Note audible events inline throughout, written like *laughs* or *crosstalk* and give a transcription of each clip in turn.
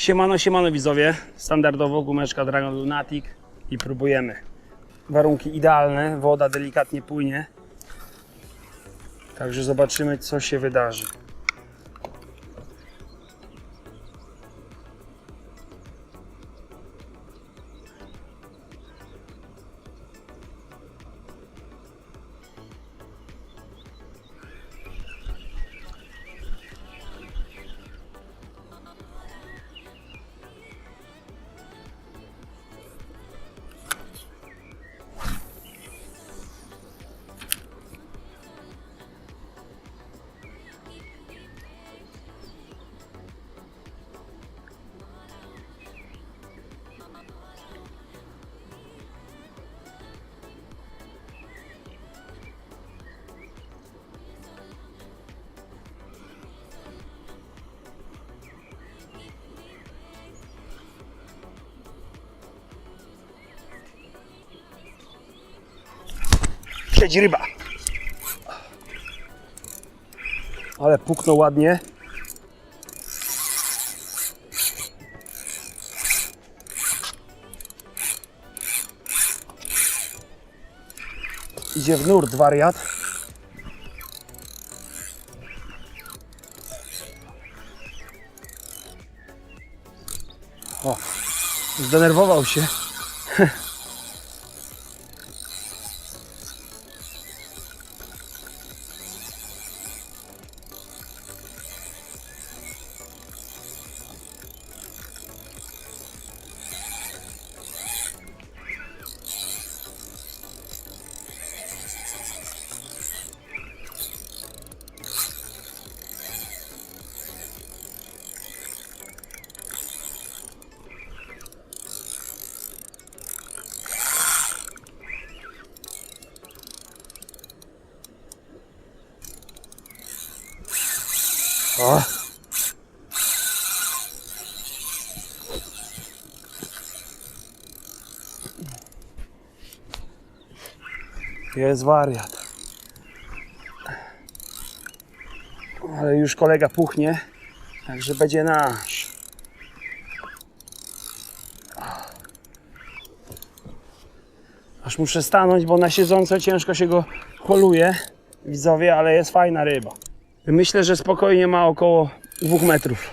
Siemano, siemano widzowie. Standardowo gumeczka Dragon Lunatic i próbujemy. Warunki idealne, woda delikatnie płynie. Także zobaczymy co się wydarzy. Siedzi ryba. Ale puknął ładnie. Idzie w nurt wariat. O, zdenerwował się. *laughs* O. Jest wariat. Ale już kolega puchnie, także będzie nasz. Aż muszę stanąć, bo na siedząco ciężko się go holuje, widzowie, ale jest fajna ryba. Myślę, że spokojnie ma około 2 metrów.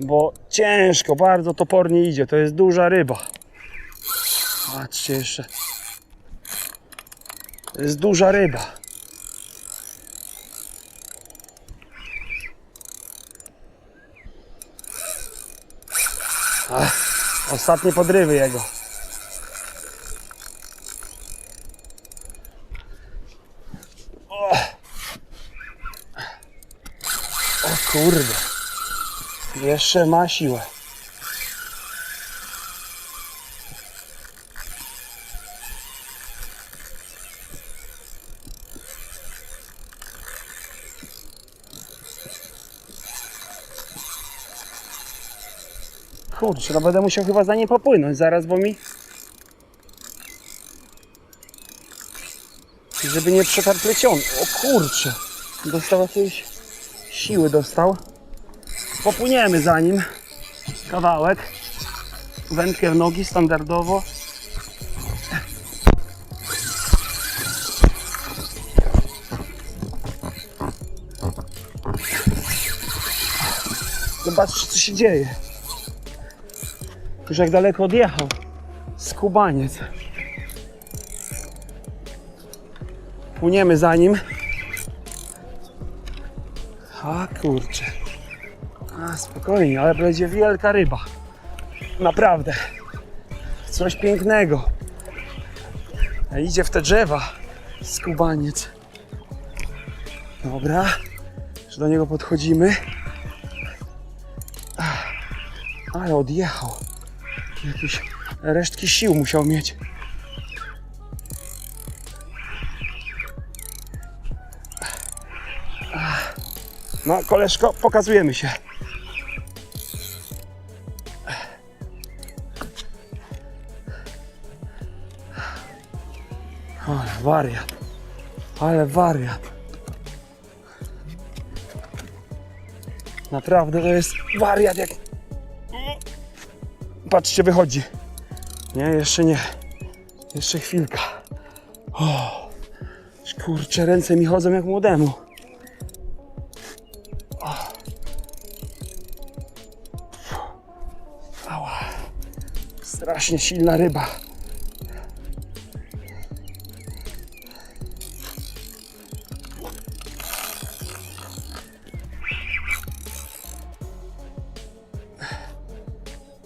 Bo ciężko, bardzo topornie idzie. To jest duża ryba. Patrzcie jeszcze. To jest duża ryba. Ach, ostatnie podrywy jego. Kurde. Jeszcze ma siłę. Kurczę, no będę musiał chyba za nie popłynąć zaraz, bo mi... Żeby nie przetarł pleciony. O kurczę. Dostał jakiejś siły dostał. Popłyniemy za nim kawałek. Wędkę w nogi standardowo. Zobaczcie co się dzieje. Już jak daleko odjechał. Skubaniec. Płyniemy za nim. A kurczę. A spokojnie, ale będzie wielka ryba. Naprawdę. Coś pięknego. A idzie w te drzewa. Skubaniec. Dobra. Już do niego podchodzimy. Ale odjechał. Jakieś resztki sił musiał mieć. No, koleżko, pokazujemy się. Ale wariat. Ale wariat. Naprawdę to jest wariat jak Patrzcie, wychodzi. Nie, jeszcze nie. Jeszcze chwilka. O, kurczę, ręce mi chodzą jak młodemu. Strasznie silna ryba.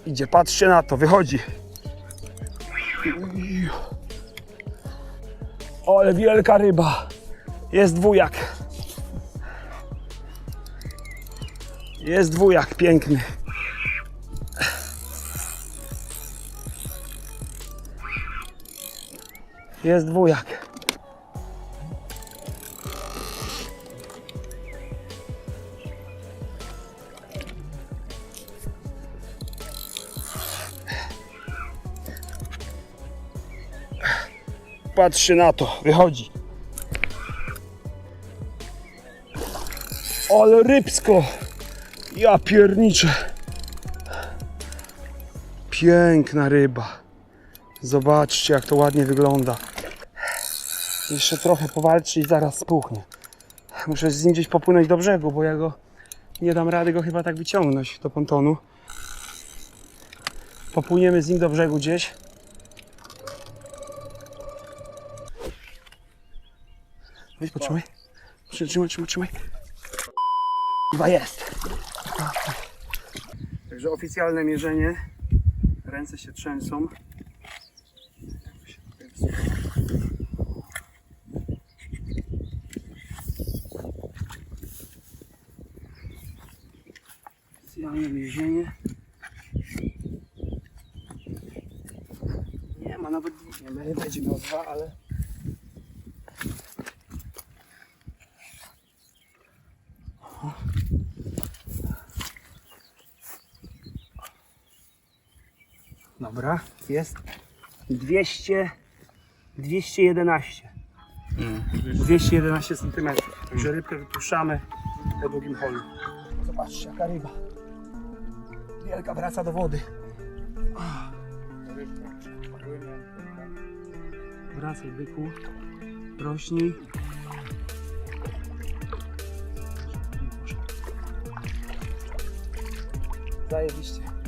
Idzie, patrzcie na to, wychodzi. Ale wielka ryba. Jest dwujak. Jest dwujak, piękny. Jest dwujak. Patrzcie na to, wychodzi. Ale rybsko. Ja pierniczę. Piękna ryba. Zobaczcie, jak to ładnie wygląda. Jeszcze trochę powalczy i zaraz spuchnie. Muszę z nim gdzieś popłynąć do brzegu, bo ja go nie dam rady go chyba tak wyciągnąć do pontonu. Popłyniemy z nim do brzegu gdzieś. Weź potrzymaj. Trzymaj, trzymaj, trzymaj. Chyba jest. Także oficjalne mierzenie. Ręce się trzęsą. Oficjalne mierzenie. Nie ma nawet nie ma, będzie miał dwa, ale Dobra, jest 200, 211. 211 cm. Także rybkę wypuszczamy po długim holu. Zobaczcie, jaka ryba. Wielka wraca do wody. Wracaj byku. Rośnij. Zajebiście.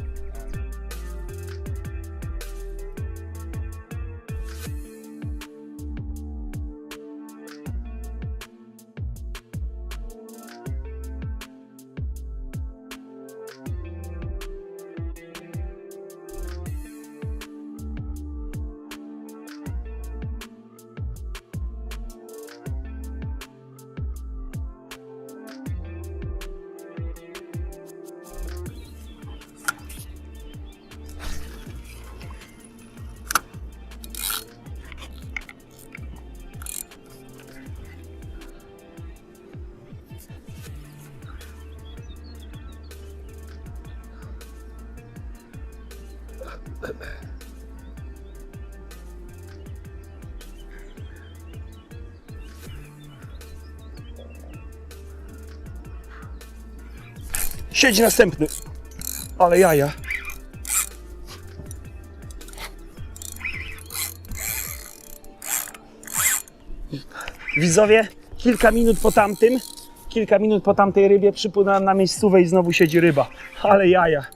Siedzi następny. Ale jaja. Widzowie, kilka minut po tamtym, kilka minut po tamtej rybie przypłynąłem na miejscówę i znowu siedzi ryba. Ale jaja.